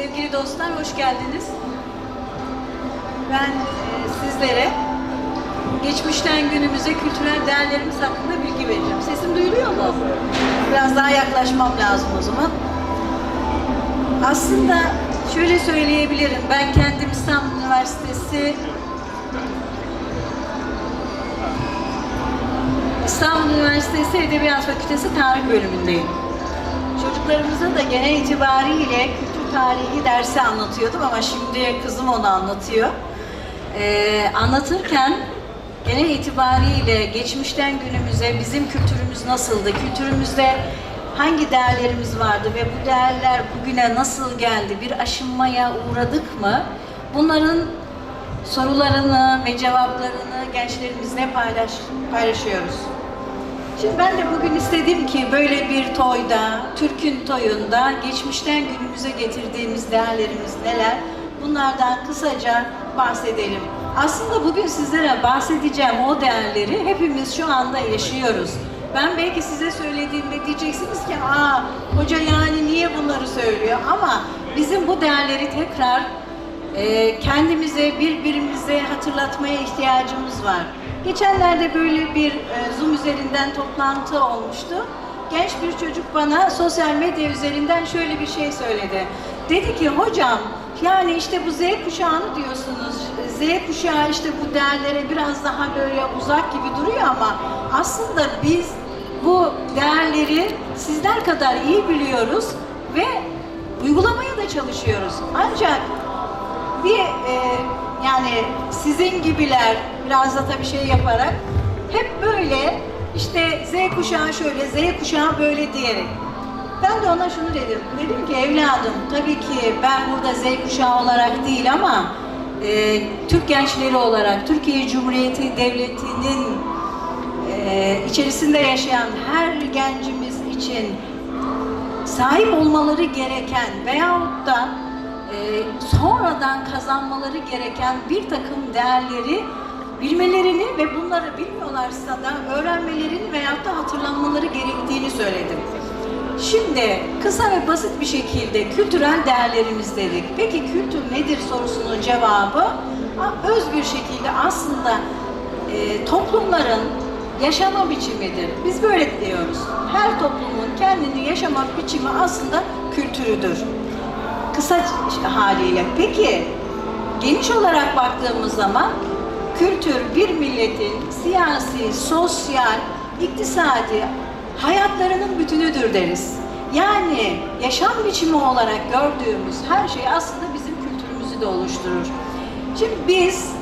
Sevgili dostlar hoş geldiniz. Ben e, sizlere geçmişten günümüze kültürel değerlerimiz hakkında bilgi vereceğim. Sesim duyuluyor mu? Biraz daha yaklaşmam lazım o zaman. Aslında şöyle söyleyebilirim. Ben kendim İstanbul Üniversitesi İstanbul Üniversitesi Edebiyat Fakültesi Tarih bölümündeyim. Çocuklarımıza da genel itibariyle tarihi dersi anlatıyordum ama şimdi kızım onu anlatıyor. Ee, anlatırken genel itibariyle geçmişten günümüze bizim kültürümüz nasıldı, kültürümüzde hangi değerlerimiz vardı ve bu değerler bugüne nasıl geldi, bir aşınmaya uğradık mı? Bunların sorularını ve cevaplarını gençlerimizle paylaş, paylaşıyoruz. Şimdi ben de bugün istedim ki böyle bir toyda, Türk'ün toyunda geçmişten günümüze getirdiğimiz değerlerimiz neler? Bunlardan kısaca bahsedelim. Aslında bugün sizlere bahsedeceğim o değerleri hepimiz şu anda yaşıyoruz. Ben belki size söylediğimde diyeceksiniz ki aa hoca yani niye bunları söylüyor? Ama bizim bu değerleri tekrar e, kendimize, birbirimize hatırlatmaya ihtiyacımız var. Geçenlerde böyle bir e, Zoom üzerinden toplantı olmuştu. Genç bir çocuk bana sosyal medya üzerinden şöyle bir şey söyledi. Dedi ki hocam yani işte bu Z kuşağını diyorsunuz. Z kuşağı işte bu değerlere biraz daha böyle uzak gibi duruyor ama aslında biz bu değerleri sizler kadar iyi biliyoruz ve uygulamaya da çalışıyoruz. Ancak bir e, yani sizin gibiler biraz da tabii şey yaparak hep böyle işte Z kuşağı şöyle, Z kuşağı böyle diyerek. Ben de ona şunu dedim. Dedim ki evladım tabii ki ben burada Z kuşağı olarak değil ama e, Türk gençleri olarak Türkiye Cumhuriyeti Devleti'nin e, içerisinde yaşayan her gencimiz için sahip olmaları gereken veyahut da e, sonradan kazanmaları gereken bir takım değerleri bilmelerini ve bunları bilmiyorlarsa da öğrenmelerini veyahut da hatırlanmaları gerektiğini söyledim. Şimdi kısa ve basit bir şekilde kültürel değerlerimiz dedik. Peki kültür nedir sorusunun cevabı öz bir şekilde aslında e, toplumların yaşama biçimidir. Biz böyle diyoruz. Her toplumun kendini yaşamak biçimi aslında kültürüdür. Kısa haliyle. Peki geniş olarak baktığımız zaman kültür bir milletin siyasi, sosyal, iktisadi hayatlarının bütünüdür deriz. Yani yaşam biçimi olarak gördüğümüz her şey aslında bizim kültürümüzü de oluşturur. Şimdi biz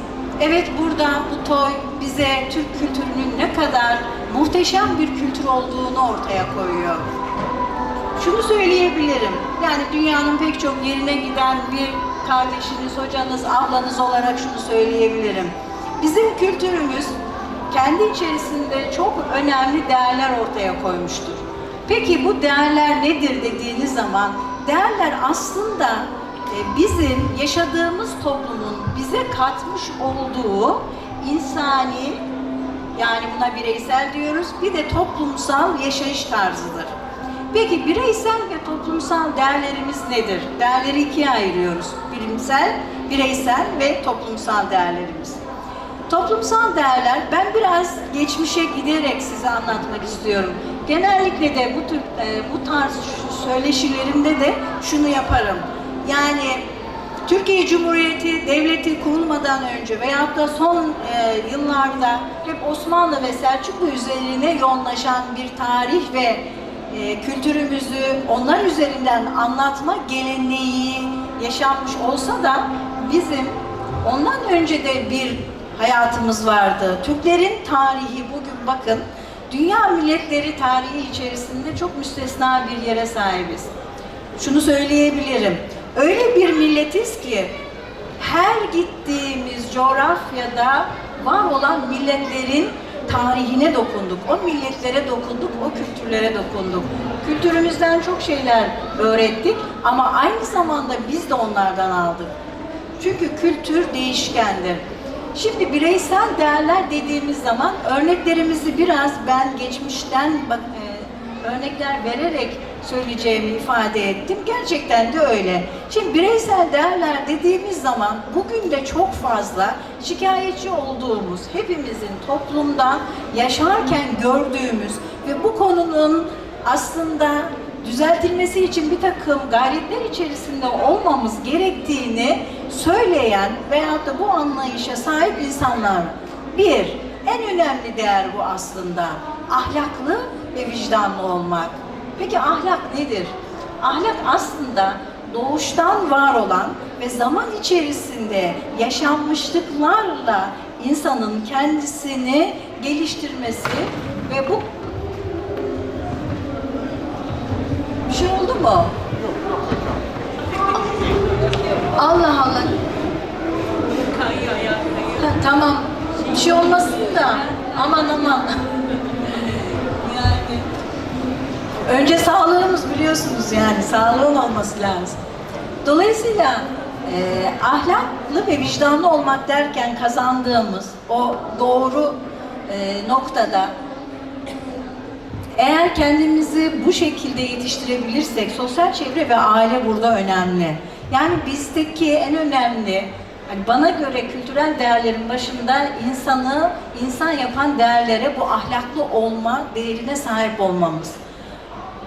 evet burada bu toy bize Türk kültürünün ne kadar muhteşem bir kültür olduğunu ortaya koyuyor. Şunu söyleyebilirim. Yani dünyanın pek çok yerine giden bir kardeşiniz, hocanız, ablanız olarak şunu söyleyebilirim. Bizim kültürümüz kendi içerisinde çok önemli değerler ortaya koymuştur. Peki bu değerler nedir dediğiniz zaman değerler aslında e, bizim yaşadığımız toplumun bize katmış olduğu insani yani buna bireysel diyoruz bir de toplumsal yaşayış tarzıdır. Peki bireysel ve toplumsal değerlerimiz nedir? Değerleri ikiye ayırıyoruz. Bilimsel, bireysel ve toplumsal değerlerimiz. Toplumsal değerler, ben biraz geçmişe giderek size anlatmak istiyorum. Genellikle de bu tür e, bu tarz söyleşilerimde de şunu yaparım. Yani Türkiye Cumhuriyeti Devleti kurulmadan önce veyahut da son e, yıllarda hep Osmanlı ve Selçuklu üzerine yoğunlaşan bir tarih ve e, kültürümüzü onlar üzerinden anlatma geleneği yaşanmış olsa da bizim ondan önce de bir hayatımız vardı. Türklerin tarihi bugün bakın dünya milletleri tarihi içerisinde çok müstesna bir yere sahibiz. Şunu söyleyebilirim. Öyle bir milletiz ki her gittiğimiz coğrafyada var olan milletlerin tarihine dokunduk. O milletlere dokunduk, o kültürlere dokunduk. Kültürümüzden çok şeyler öğrettik ama aynı zamanda biz de onlardan aldık. Çünkü kültür değişkendir. Şimdi bireysel değerler dediğimiz zaman örneklerimizi biraz ben geçmişten bak, e, örnekler vererek söyleyeceğimi ifade ettim. Gerçekten de öyle. Şimdi bireysel değerler dediğimiz zaman bugün de çok fazla şikayetçi olduğumuz, hepimizin toplumda yaşarken gördüğümüz ve bu konunun aslında düzeltilmesi için bir takım gayretler içerisinde olmamız gerektiğini söyleyen veyahut da bu anlayışa sahip insanlar. Bir, en önemli değer bu aslında. Ahlaklı ve vicdanlı olmak. Peki ahlak nedir? Ahlak aslında doğuştan var olan ve zaman içerisinde yaşanmışlıklarla insanın kendisini geliştirmesi ve bu bir şey oldu mu? Allah Allah. Ha, tamam. Bir şey olmasın da. Aman aman. Önce sağlığımız biliyorsunuz yani. Sağlığın olması lazım. Dolayısıyla e, ahlaklı ve vicdanlı olmak derken kazandığımız o doğru e, noktada eğer kendimizi bu şekilde yetiştirebilirsek, sosyal çevre ve aile burada önemli. Yani bizdeki en önemli, hani bana göre kültürel değerlerin başında insanı insan yapan değerlere bu ahlaklı olma değerine sahip olmamız.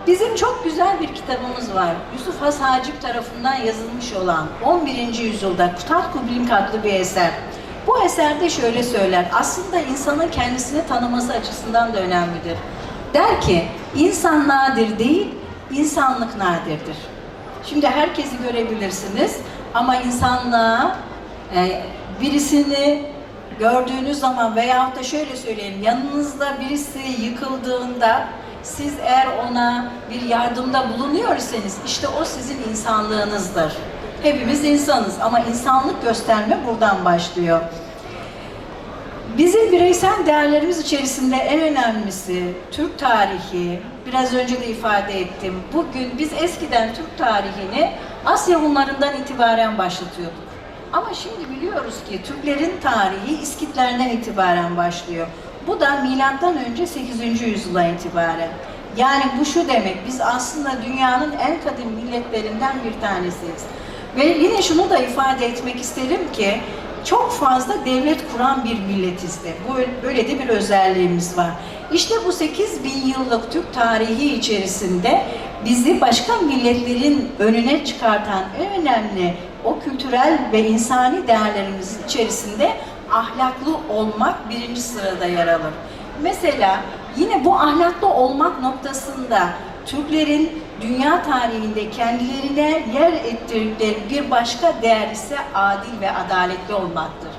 Bizim çok güzel bir kitabımız var. Yusuf Has Hacip tarafından yazılmış olan 11. yüzyılda Kutat Kublink adlı bir eser. Bu eserde şöyle söyler. Aslında insanın kendisini tanıması açısından da önemlidir. Der ki, insan nadir değil, insanlık nadirdir. Şimdi herkesi görebilirsiniz ama insanlığa e, birisini gördüğünüz zaman veyahut da şöyle söyleyeyim, yanınızda birisi yıkıldığında siz eğer ona bir yardımda bulunuyorsanız işte o sizin insanlığınızdır. Hepimiz insanız ama insanlık gösterme buradan başlıyor. Bizim bireysel değerlerimiz içerisinde en önemlisi Türk tarihi, biraz önce de ifade ettim. Bugün biz eskiden Türk tarihini Asya Hunlarından itibaren başlatıyorduk. Ama şimdi biliyoruz ki Türklerin tarihi İskitlerden itibaren başlıyor. Bu da milattan önce 8. yüzyıla itibaren. Yani bu şu demek, biz aslında dünyanın en kadim milletlerinden bir tanesiyiz. Ve yine şunu da ifade etmek isterim ki, çok fazla devlet kuran bir milletiz de. Böyle, böyle de bir özelliğimiz var. İşte bu 8 bin yıllık Türk tarihi içerisinde bizi başka milletlerin önüne çıkartan en önemli o kültürel ve insani değerlerimiz içerisinde ahlaklı olmak birinci sırada yer alır. Mesela yine bu ahlaklı olmak noktasında Türklerin dünya tarihinde kendilerine yer ettirdikleri bir başka değer ise adil ve adaletli olmaktır.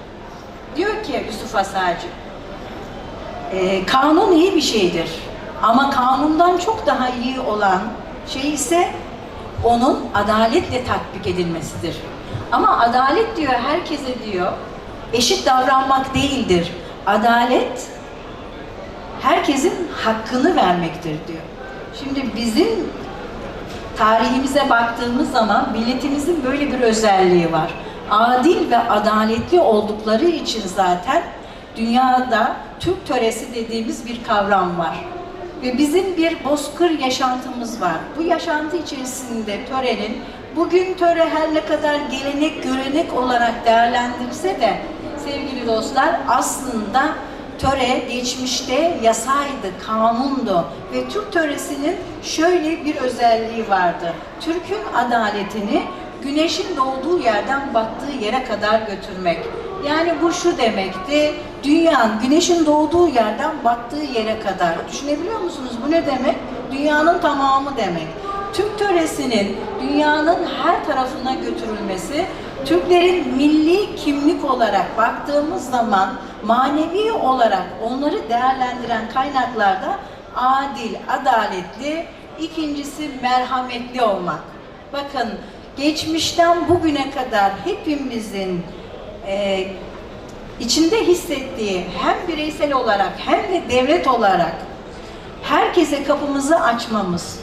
Diyor ki Yusuf Asacı, e, kanun iyi bir şeydir ama kanundan çok daha iyi olan şey ise onun adaletle tatbik edilmesidir. Ama adalet diyor herkese diyor eşit davranmak değildir. Adalet herkesin hakkını vermektir diyor. Şimdi bizim tarihimize baktığımız zaman milletimizin böyle bir özelliği var. Adil ve adaletli oldukları için zaten dünyada Türk töresi dediğimiz bir kavram var. Ve bizim bir bozkır yaşantımız var. Bu yaşantı içerisinde törenin, bugün töre her ne kadar gelenek, görenek olarak değerlendirilse de sevgili dostlar aslında töre geçmişte yasaydı, kanundu ve Türk töresinin şöyle bir özelliği vardı. Türk'ün adaletini güneşin doğduğu yerden battığı yere kadar götürmek. Yani bu şu demekti, dünyanın güneşin doğduğu yerden battığı yere kadar. Düşünebiliyor musunuz? Bu ne demek? Dünyanın tamamı demek. Türk töresinin dünyanın her tarafına götürülmesi, Türklerin milli kimlik olarak baktığımız zaman manevi olarak onları değerlendiren kaynaklarda adil, adaletli, ikincisi merhametli olmak. Bakın geçmişten bugüne kadar hepimizin e, içinde hissettiği hem bireysel olarak hem de devlet olarak herkese kapımızı açmamız,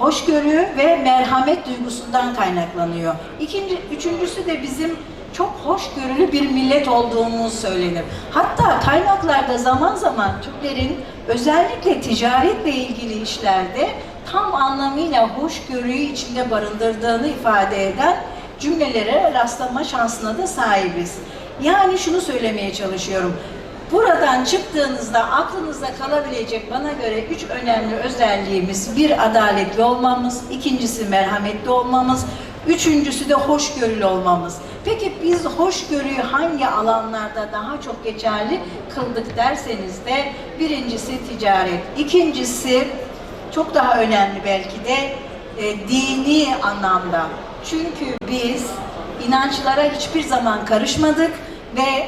hoşgörü ve merhamet duygusundan kaynaklanıyor. İkinci, üçüncüsü de bizim çok hoşgörülü bir millet olduğumuz söylenir. Hatta kaynaklarda zaman zaman Türklerin özellikle ticaretle ilgili işlerde tam anlamıyla hoşgörüyü içinde barındırdığını ifade eden cümlelere rastlama şansına da sahibiz. Yani şunu söylemeye çalışıyorum. Buradan çıktığınızda aklınızda kalabilecek bana göre üç önemli özelliğimiz bir adaletli olmamız, ikincisi merhametli olmamız, üçüncüsü de hoşgörülü olmamız. Peki biz hoşgörüyü hangi alanlarda daha çok geçerli kıldık derseniz de birincisi ticaret, ikincisi çok daha önemli belki de e, dini anlamda. Çünkü biz inançlara hiçbir zaman karışmadık ve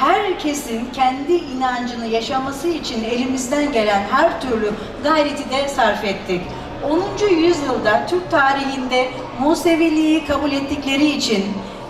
herkesin kendi inancını yaşaması için elimizden gelen her türlü gayreti de sarf ettik. 10. yüzyılda Türk tarihinde Museviliği kabul ettikleri için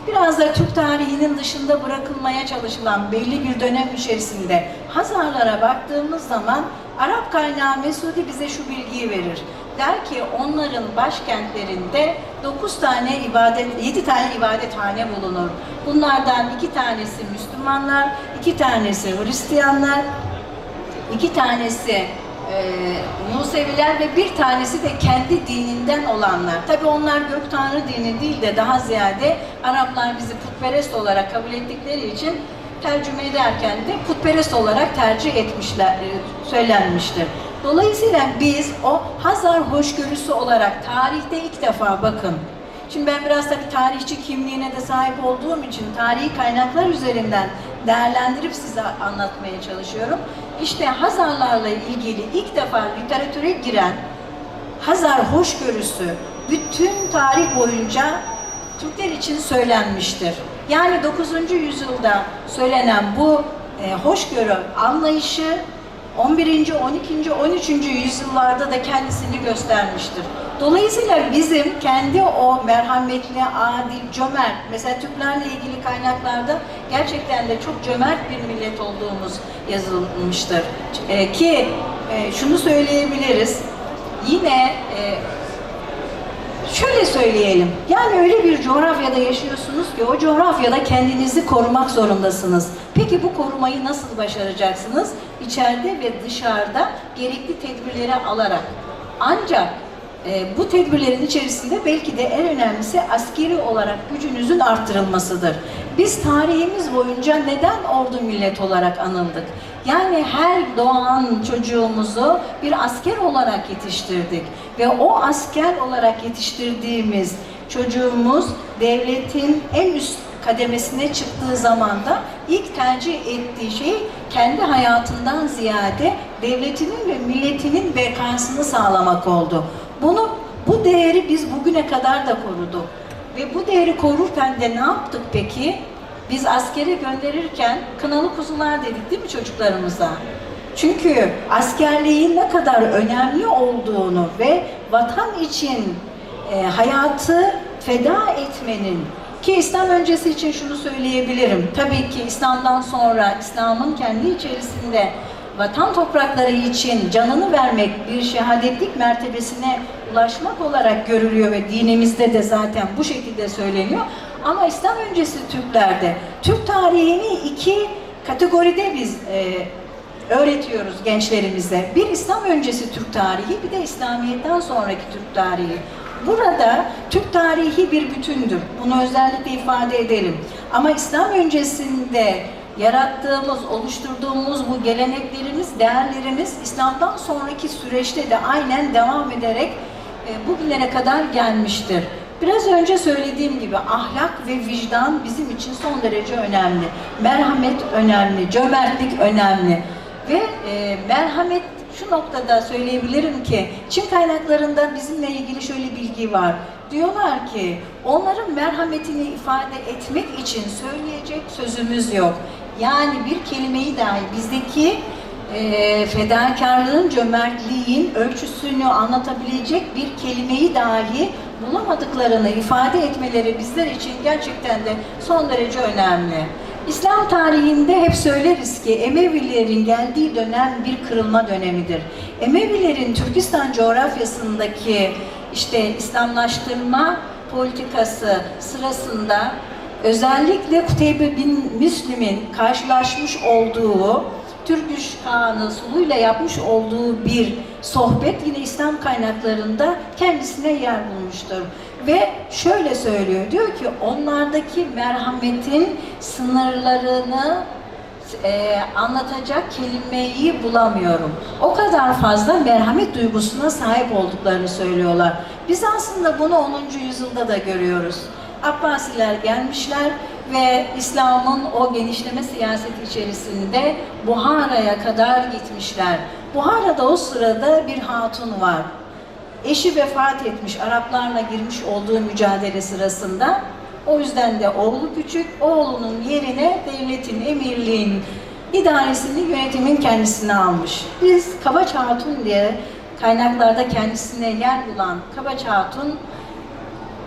biraz da Türk tarihinin dışında bırakılmaya çalışılan belli bir dönem içerisinde Hazarlara baktığımız zaman Arap kaynağı Mesudi bize şu bilgiyi verir. Der ki onların başkentlerinde 9 tane ibadet, 7 tane ibadethane bulunur. Bunlardan iki tanesi Müslümanlar, iki tanesi Hristiyanlar, iki tanesi e, Museviler ve bir tanesi de kendi dininden olanlar. Tabi onlar gök tanrı dini değil de daha ziyade Araplar bizi putperest olarak kabul ettikleri için tercüme ederken de putperest olarak tercih etmişler, e, söylenmiştir. Dolayısıyla biz o Hazar hoşgörüsü olarak tarihte ilk defa bakın. Şimdi ben biraz tabii tarihçi kimliğine de sahip olduğum için tarihi kaynaklar üzerinden değerlendirip size anlatmaya çalışıyorum. İşte Hazarlarla ilgili ilk defa literatüre giren Hazar hoşgörüsü bütün tarih boyunca Türkler için söylenmiştir. Yani 9. yüzyılda söylenen bu e, hoşgörü anlayışı 11. 12. 13. yüzyıllarda da kendisini göstermiştir. Dolayısıyla bizim kendi o merhametli, adil, cömert, mesela Türklerle ilgili kaynaklarda gerçekten de çok cömert bir millet olduğumuz yazılmıştır. E, ki e, şunu söyleyebiliriz, yine e, Şöyle söyleyelim, yani öyle bir coğrafyada yaşıyorsunuz ki o coğrafyada kendinizi korumak zorundasınız. Peki bu korumayı nasıl başaracaksınız? İçeride ve dışarıda gerekli tedbirleri alarak. Ancak e, bu tedbirlerin içerisinde belki de en önemlisi askeri olarak gücünüzün arttırılmasıdır. Biz tarihimiz boyunca neden ordu millet olarak anıldık? Yani her doğan çocuğumuzu bir asker olarak yetiştirdik ve o asker olarak yetiştirdiğimiz çocuğumuz devletin en üst kademesine çıktığı zaman da ilk tercih ettiği şey kendi hayatından ziyade devletinin ve milletinin bekasını sağlamak oldu. Bunu bu değeri biz bugüne kadar da koruduk. Ve bu değeri korurken de ne yaptık peki? Biz askere gönderirken kınalı kuzular dedik değil mi çocuklarımıza? Çünkü askerliğin ne kadar önemli olduğunu ve vatan için e, hayatı feda etmenin ki İslam öncesi için şunu söyleyebilirim. Tabii ki İslam'dan sonra İslam'ın kendi içerisinde vatan toprakları için canını vermek bir şehadetlik mertebesine ulaşmak olarak görülüyor ve dinimizde de zaten bu şekilde söyleniyor. Ama İslam öncesi Türklerde Türk tarihini iki kategoride biz e, öğretiyoruz gençlerimize. Bir İslam öncesi Türk tarihi, bir de İslamiyet'ten sonraki Türk tarihi. Burada Türk tarihi bir bütündür. Bunu özellikle ifade edelim. Ama İslam öncesinde yarattığımız, oluşturduğumuz bu geleneklerimiz, değerlerimiz İslam'dan sonraki süreçte de aynen devam ederek e, bugünlere kadar gelmiştir. Biraz önce söylediğim gibi ahlak ve vicdan bizim için son derece önemli. Merhamet önemli, cömertlik önemli. Ve e, merhamet şu noktada söyleyebilirim ki Çin kaynaklarında bizimle ilgili şöyle bilgi var. Diyorlar ki onların merhametini ifade etmek için söyleyecek sözümüz yok. Yani bir kelimeyi dahi bizdeki e, fedakarlığın, cömertliğin ölçüsünü anlatabilecek bir kelimeyi dahi bulamadıklarını ifade etmeleri bizler için gerçekten de son derece önemli. İslam tarihinde hep söyleriz ki Emevilerin geldiği dönem bir kırılma dönemidir. Emevilerin Türkistan coğrafyasındaki işte İslamlaştırma politikası sırasında özellikle Kuteybe bin Müslim'in karşılaşmış olduğu Türküş Kağan'ı Sulu'yla yapmış olduğu bir sohbet yine İslam kaynaklarında kendisine yer bulmuştur. Ve şöyle söylüyor, diyor ki onlardaki merhametin sınırlarını e, anlatacak kelimeyi bulamıyorum. O kadar fazla merhamet duygusuna sahip olduklarını söylüyorlar. Biz aslında bunu 10. yüzyılda da görüyoruz. Abbasiler gelmişler ve İslam'ın o genişleme siyaseti içerisinde Buhara'ya kadar gitmişler. Buhara'da o sırada bir hatun var. Eşi vefat etmiş, Araplarla girmiş olduğu mücadele sırasında. O yüzden de oğlu küçük, oğlunun yerine devletin, emirliğin idaresini, yönetimin kendisine almış. Biz Kabaç Hatun diye kaynaklarda kendisine yer bulan Kabaç Hatun,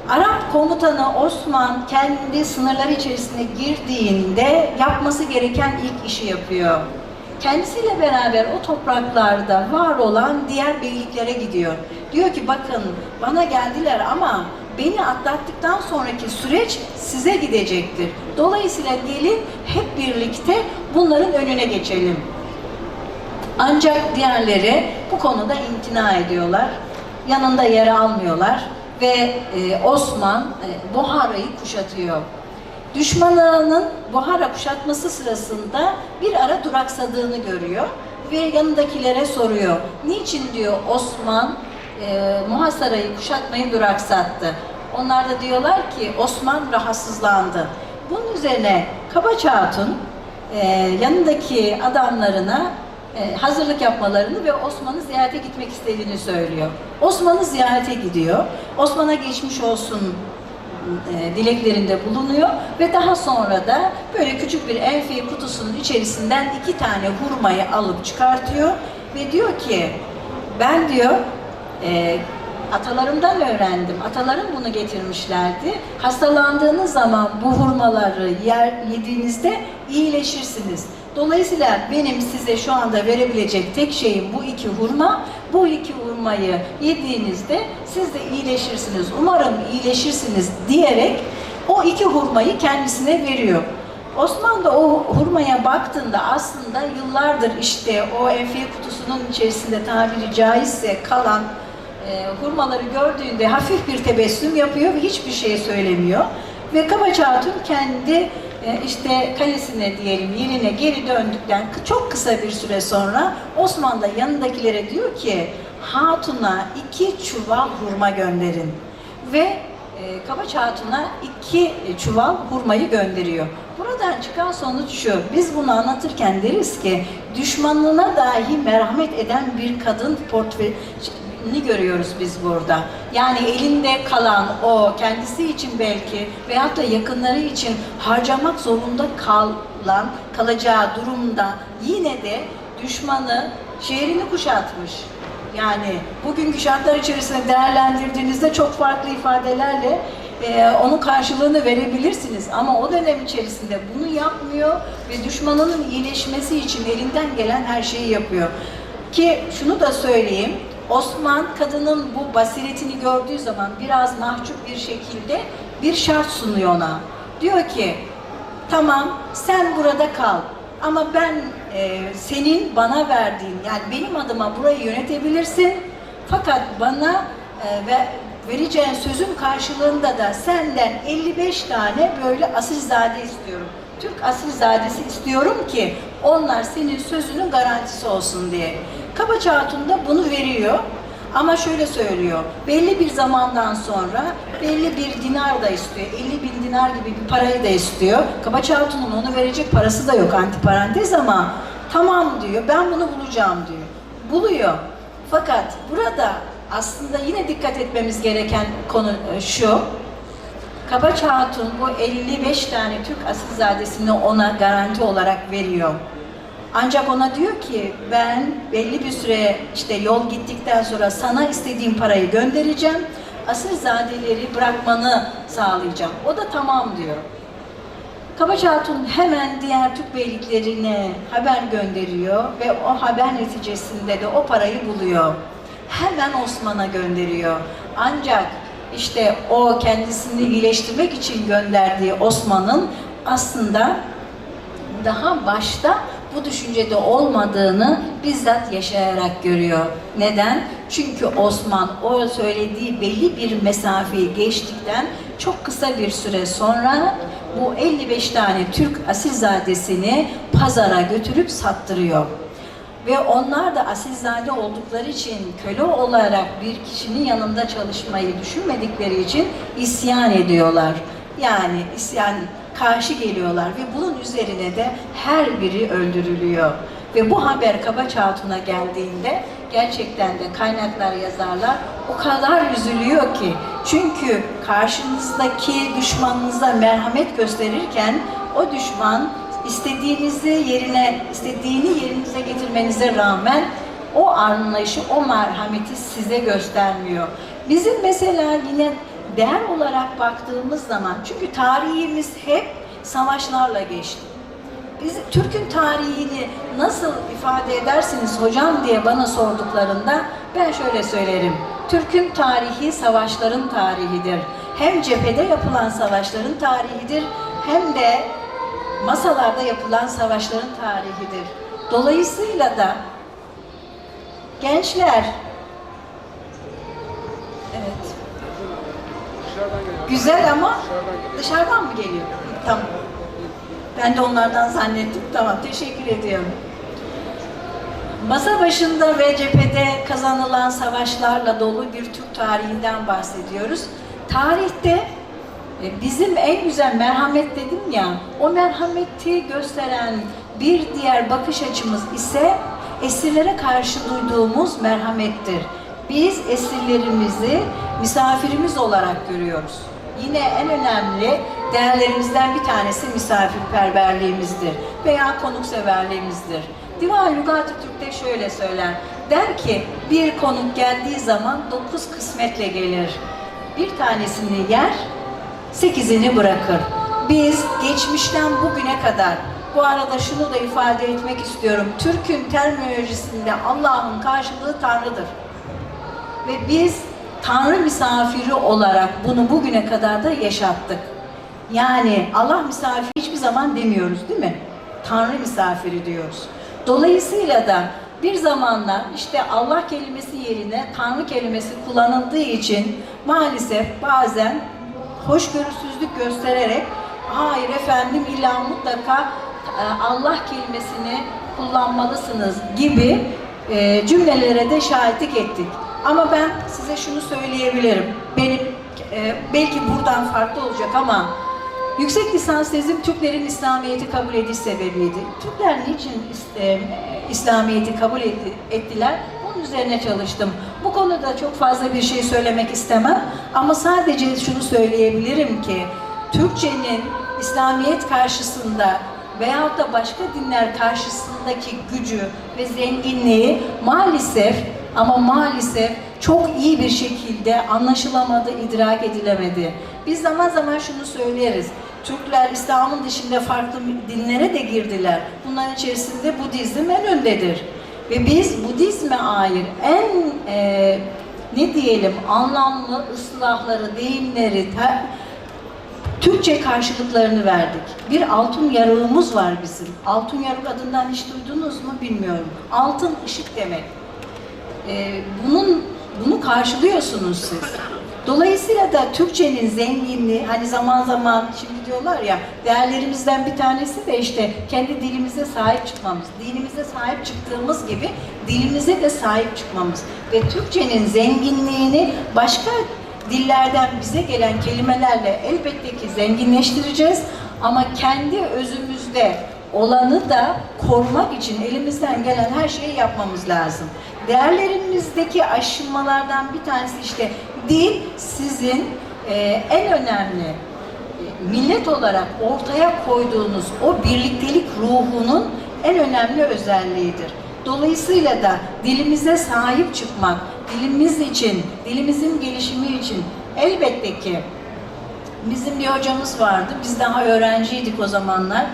Arap komutanı Osman kendi sınırları içerisine girdiğinde yapması gereken ilk işi yapıyor. Kendisiyle beraber o topraklarda var olan diğer beyliklere gidiyor. Diyor ki bakın bana geldiler ama beni atlattıktan sonraki süreç size gidecektir. Dolayısıyla gelin hep birlikte bunların önüne geçelim. Ancak diğerleri bu konuda imtina ediyorlar. Yanında yer almıyorlar ve e, Osman e, Buhara'yı kuşatıyor. Düşmanının Buhara kuşatması sırasında bir ara duraksadığını görüyor ve yanındakilere soruyor. Niçin diyor Osman e, Muhasara'yı kuşatmayı duraksattı. Onlar da diyorlar ki Osman rahatsızlandı. Bunun üzerine Kabaç Hatun e, yanındaki adamlarına hazırlık yapmalarını ve Osman'ı ziyarete gitmek istediğini söylüyor. Osman'ı ziyarete gidiyor. Osman'a geçmiş olsun e, dileklerinde bulunuyor ve daha sonra da böyle küçük bir enfi kutusunun içerisinden iki tane hurmayı alıp çıkartıyor ve diyor ki ben diyor e, atalarımdan öğrendim. Atalarım bunu getirmişlerdi. Hastalandığınız zaman bu hurmaları yer yediğinizde iyileşirsiniz. Dolayısıyla benim size şu anda verebilecek tek şeyim bu iki hurma. Bu iki hurmayı yediğinizde siz de iyileşirsiniz. Umarım iyileşirsiniz diyerek o iki hurmayı kendisine veriyor. Osman da o hurmaya baktığında aslında yıllardır işte o enfiye kutusunun içerisinde tabiri caizse kalan e, hurmaları gördüğünde hafif bir tebessüm yapıyor ve hiçbir şey söylemiyor. Ve Kabaç Hatun kendi işte kalesine diyelim yerine geri döndükten çok kısa bir süre sonra Osman da yanındakilere diyor ki Hatun'a iki çuval hurma gönderin. Ve e, Kabaç Hatun'a iki çuval hurmayı gönderiyor. Buradan çıkan sonuç şu, biz bunu anlatırken deriz ki düşmanına dahi merhamet eden bir kadın portföyünü görüyoruz biz burada. Yani elinde kalan o kendisi için belki veyahut da yakınları için harcamak zorunda kalan, kalacağı durumda yine de düşmanı şehrini kuşatmış. Yani bugünkü şartlar içerisinde değerlendirdiğinizde çok farklı ifadelerle e, onun karşılığını verebilirsiniz. Ama o dönem içerisinde bunu yapmıyor ve düşmanının iyileşmesi için elinden gelen her şeyi yapıyor. Ki şunu da söyleyeyim, Osman kadının bu basiretini gördüğü zaman biraz mahcup bir şekilde bir şart sunuyor ona. Diyor ki, tamam sen burada kal ama ben e, senin bana verdiğin yani benim adıma burayı yönetebilirsin fakat bana e, ve vereceğin sözün karşılığında da senden 55 tane böyle asilzade istiyorum. Türk asilzadesi istiyorum ki onlar senin sözünün garantisi olsun diye. Kabaç Hatun da bunu veriyor. Ama şöyle söylüyor, belli bir zamandan sonra belli bir dinar da istiyor, 50 bin dinar gibi bir parayı da istiyor. Kabaç Hatun'un onu verecek parası da yok antiparantez ama tamam diyor, ben bunu bulacağım diyor. Buluyor. Fakat burada aslında yine dikkat etmemiz gereken konu e, şu, Kabaç Hatun bu 55 tane Türk asilzadesini ona garanti olarak veriyor. Ancak ona diyor ki ben belli bir süre işte yol gittikten sonra sana istediğim parayı göndereceğim. Asilzadeleri bırakmanı sağlayacağım. O da tamam diyor. Kabaç Hatun hemen diğer Türk beyliklerine haber gönderiyor ve o haber neticesinde de o parayı buluyor. Hemen Osman'a gönderiyor. Ancak işte o kendisini iyileştirmek için gönderdiği Osman'ın aslında daha başta bu düşüncede olmadığını bizzat yaşayarak görüyor. Neden? Çünkü Osman o söylediği belli bir mesafeyi geçtikten çok kısa bir süre sonra bu 55 tane Türk asilzadesini pazara götürüp sattırıyor. Ve onlar da asilzade oldukları için köle olarak bir kişinin yanında çalışmayı düşünmedikleri için isyan ediyorlar. Yani isyan karşı geliyorlar ve bunun üzerine de her biri öldürülüyor. Ve bu haber Kabaç Hatun'a geldiğinde gerçekten de kaynaklar yazarlar o kadar üzülüyor ki. Çünkü karşınızdaki düşmanınıza merhamet gösterirken o düşman istediğinizi yerine, istediğini yerinize getirmenize rağmen o anlayışı, o merhameti size göstermiyor. Bizim mesela yine değer olarak baktığımız zaman, çünkü tarihimiz hep savaşlarla geçti. Biz Türk'ün tarihini nasıl ifade edersiniz hocam diye bana sorduklarında ben şöyle söylerim. Türk'ün tarihi savaşların tarihidir. Hem cephede yapılan savaşların tarihidir hem de masalarda yapılan savaşların tarihidir. Dolayısıyla da gençler evet güzel ama dışarıdan mı geliyor? Tamam. Ben de onlardan zannettim. Tamam, teşekkür ediyorum. Masa başında ve cephede kazanılan savaşlarla dolu bir Türk tarihinden bahsediyoruz. Tarihte bizim en güzel merhamet dedim ya, o merhameti gösteren bir diğer bakış açımız ise esirlere karşı duyduğumuz merhamettir. Biz esirlerimizi misafirimiz olarak görüyoruz. Yine en önemli değerlerimizden bir tanesi misafirperverliğimizdir veya konukseverliğimizdir. Divan Lügat-ı Türk'te şöyle söyler. Der ki bir konuk geldiği zaman dokuz kısmetle gelir. Bir tanesini yer, sekizini bırakır. Biz geçmişten bugüne kadar bu arada şunu da ifade etmek istiyorum. Türk'ün terminolojisinde Allah'ın karşılığı Tanrı'dır. Ve biz Tanrı misafiri olarak bunu bugüne kadar da yaşattık. Yani Allah misafiri hiçbir zaman demiyoruz değil mi? Tanrı misafiri diyoruz. Dolayısıyla da bir zamanlar işte Allah kelimesi yerine Tanrı kelimesi kullanıldığı için maalesef bazen hoşgörüsüzlük göstererek hayır efendim illa mutlaka e, Allah kelimesini kullanmalısınız gibi e, cümlelere de şahitlik ettik. Ama ben size şunu söyleyebilirim. Benim e, belki buradan farklı olacak ama yüksek lisans tezim Türklerin İslamiyet'i kabul ediş sebebiydi. Türkler niçin is- İslamiyet'i kabul etti- ettiler? Bunun üzerine çalıştım. Bu konuda çok fazla bir şey söylemek istemem ama sadece şunu söyleyebilirim ki Türkçenin İslamiyet karşısında veyahut da başka dinler karşısındaki gücü ve zenginliği maalesef ama maalesef çok iyi bir şekilde anlaşılamadı, idrak edilemedi. Biz zaman zaman şunu söyleriz. Türkler İslam'ın dışında farklı dinlere de girdiler. Bunların içerisinde Budizm en öndedir. Ve biz Budizm'e ait en e, ne diyelim anlamlı ıslahları, deyimleri, te- Türkçe karşılıklarını verdik. Bir altın yarığımız var bizim. Altın yarık adından hiç duydunuz mu bilmiyorum. Altın ışık demek. Ee, bunun bunu karşılıyorsunuz siz. Dolayısıyla da Türkçenin zenginliği hani zaman zaman şimdi diyorlar ya değerlerimizden bir tanesi de işte kendi dilimize sahip çıkmamız. Dinimize sahip çıktığımız gibi dilimize de sahip çıkmamız. Ve Türkçenin zenginliğini başka dillerden bize gelen kelimelerle elbette ki zenginleştireceğiz ama kendi özümüzde olanı da korumak için elimizden gelen her şeyi yapmamız lazım. Değerlerimizdeki aşınmalardan bir tanesi işte dil sizin e, en önemli e, millet olarak ortaya koyduğunuz o birliktelik ruhunun en önemli özelliğidir. Dolayısıyla da dilimize sahip çıkmak, dilimiz için, dilimizin gelişimi için elbette ki bizim bir hocamız vardı. Biz daha öğrenciydik o zamanlar.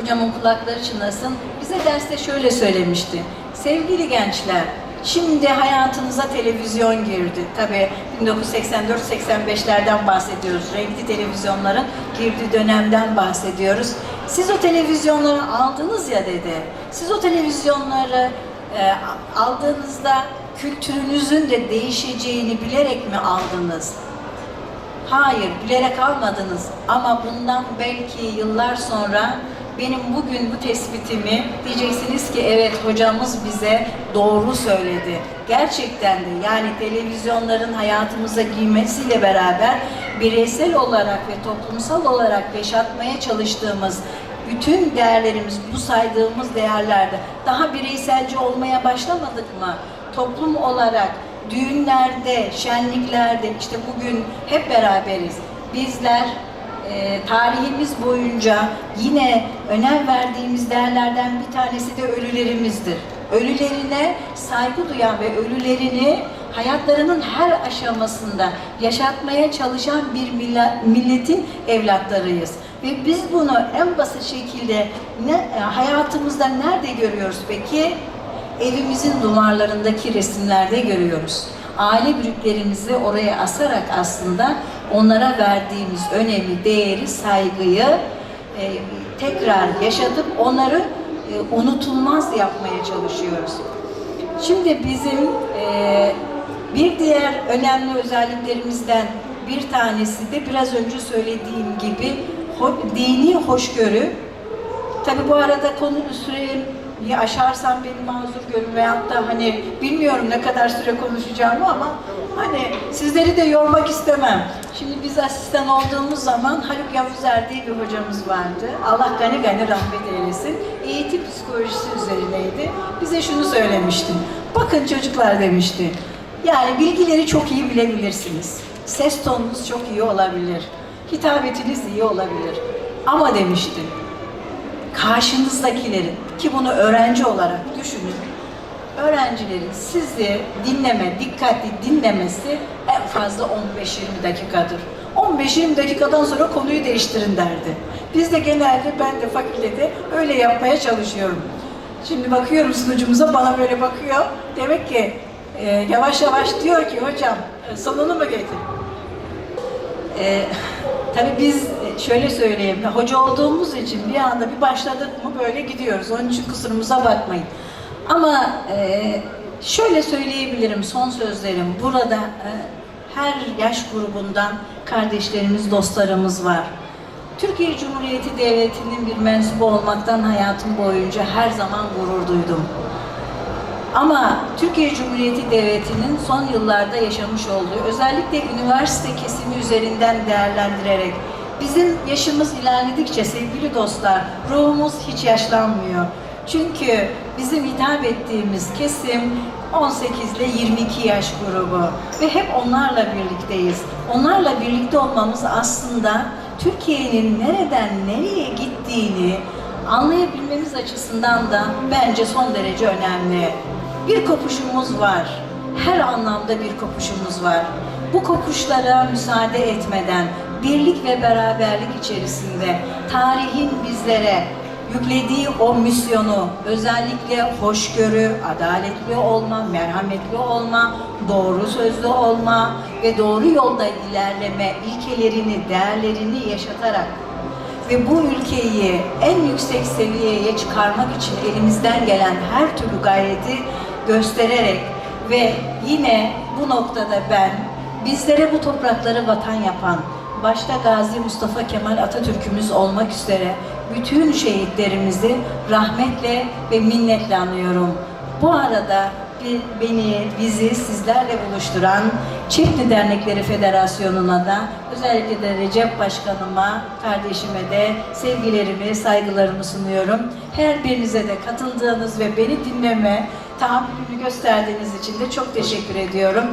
Hocamın kulakları çınlasın. Bize derste şöyle söylemişti. Sevgili gençler, Şimdi hayatınıza televizyon girdi. Tabii 1984-85'lerden bahsediyoruz. Renkli televizyonların girdiği dönemden bahsediyoruz. Siz o televizyonları aldınız ya dedi. Siz o televizyonları e, aldığınızda kültürünüzün de değişeceğini bilerek mi aldınız? Hayır, bilerek almadınız. Ama bundan belki yıllar sonra benim bugün bu tespitimi diyeceksiniz ki evet hocamız bize doğru söyledi. Gerçekten de yani televizyonların hayatımıza girmesiyle beraber bireysel olarak ve toplumsal olarak yaşatmaya çalıştığımız bütün değerlerimiz, bu saydığımız değerlerde daha bireyselci olmaya başlamadık mı? Toplum olarak düğünlerde, şenliklerde işte bugün hep beraberiz. Bizler e, tarihimiz boyunca yine önem verdiğimiz değerlerden bir tanesi de ölülerimizdir. Ölülerine saygı duyan ve ölülerini hayatlarının her aşamasında yaşatmaya çalışan bir milletin evlatlarıyız. Ve biz bunu en basit şekilde ne, hayatımızda nerede görüyoruz peki? evimizin duvarlarındaki resimlerde görüyoruz. Aile büyüklerimizi oraya asarak aslında onlara verdiğimiz önemi, değeri, saygıyı e, tekrar yaşatıp onları e, unutulmaz yapmaya çalışıyoruz. Şimdi bizim e, bir diğer önemli özelliklerimizden bir tanesi de biraz önce söylediğim gibi ho- dini hoşgörü Tabi bu arada konu süreyi aşarsam beni mazur görün veyahut da hani bilmiyorum ne kadar süre konuşacağımı ama hani sizleri de yormak istemem. Şimdi biz asistan olduğumuz zaman Haluk Yavuzer diye bir hocamız vardı. Allah gani gani rahmet eylesin. Eğitim psikolojisi üzerineydi. Bize şunu söylemişti. Bakın çocuklar demişti. Yani bilgileri çok iyi bilebilirsiniz. Ses tonunuz çok iyi olabilir. Hitabetiniz iyi olabilir. Ama demişti karşınızdakilerin ki bunu öğrenci olarak düşünün. Öğrencilerin sizi dinleme, dikkatli dinlemesi en fazla 15-20 dakikadır. 15-20 dakikadan sonra konuyu değiştirin derdi. Biz de genelde ben de fakültede öyle yapmaya çalışıyorum. Şimdi bakıyorum sunucumuza bana böyle bakıyor. Demek ki e, yavaş yavaş diyor ki hocam e, sonunu mu getir? Ee, tabii biz e, şöyle söyleyeyim, hoca olduğumuz için bir anda bir başladık mı böyle gidiyoruz. Onun için kusurumuza bakmayın. Ama e, şöyle söyleyebilirim son sözlerim. Burada e, her yaş grubundan kardeşlerimiz, dostlarımız var. Türkiye Cumhuriyeti Devleti'nin bir mensubu olmaktan hayatım boyunca her zaman gurur duydum. Ama Türkiye Cumhuriyeti Devleti'nin son yıllarda yaşamış olduğu özellikle üniversite kesimi üzerinden değerlendirerek bizim yaşımız ilerledikçe sevgili dostlar ruhumuz hiç yaşlanmıyor. Çünkü bizim hitap ettiğimiz kesim 18 ile 22 yaş grubu ve hep onlarla birlikteyiz. Onlarla birlikte olmamız aslında Türkiye'nin nereden nereye gittiğini anlayabilmemiz açısından da bence son derece önemli. Bir kopuşumuz var. Her anlamda bir kopuşumuz var. Bu kopuşlara müsaade etmeden birlik ve beraberlik içerisinde tarihin bizlere yüklediği o misyonu özellikle hoşgörü, adaletli olma, merhametli olma, doğru sözlü olma ve doğru yolda ilerleme ilkelerini, değerlerini yaşatarak ve bu ülkeyi en yüksek seviyeye çıkarmak için elimizden gelen her türlü gayreti göstererek ve yine bu noktada ben bizlere bu toprakları vatan yapan başta Gazi Mustafa Kemal Atatürk'ümüz olmak üzere bütün şehitlerimizi rahmetle ve minnetle anıyorum. Bu arada beni, bizi sizlerle buluşturan Çiftli Dernekleri Federasyonu'na da özellikle de Recep Başkanıma, kardeşime de sevgilerimi, saygılarımı sunuyorum. Her birinize de katıldığınız ve beni dinleme tahammülünü gösterdiğiniz için de çok teşekkür ediyorum.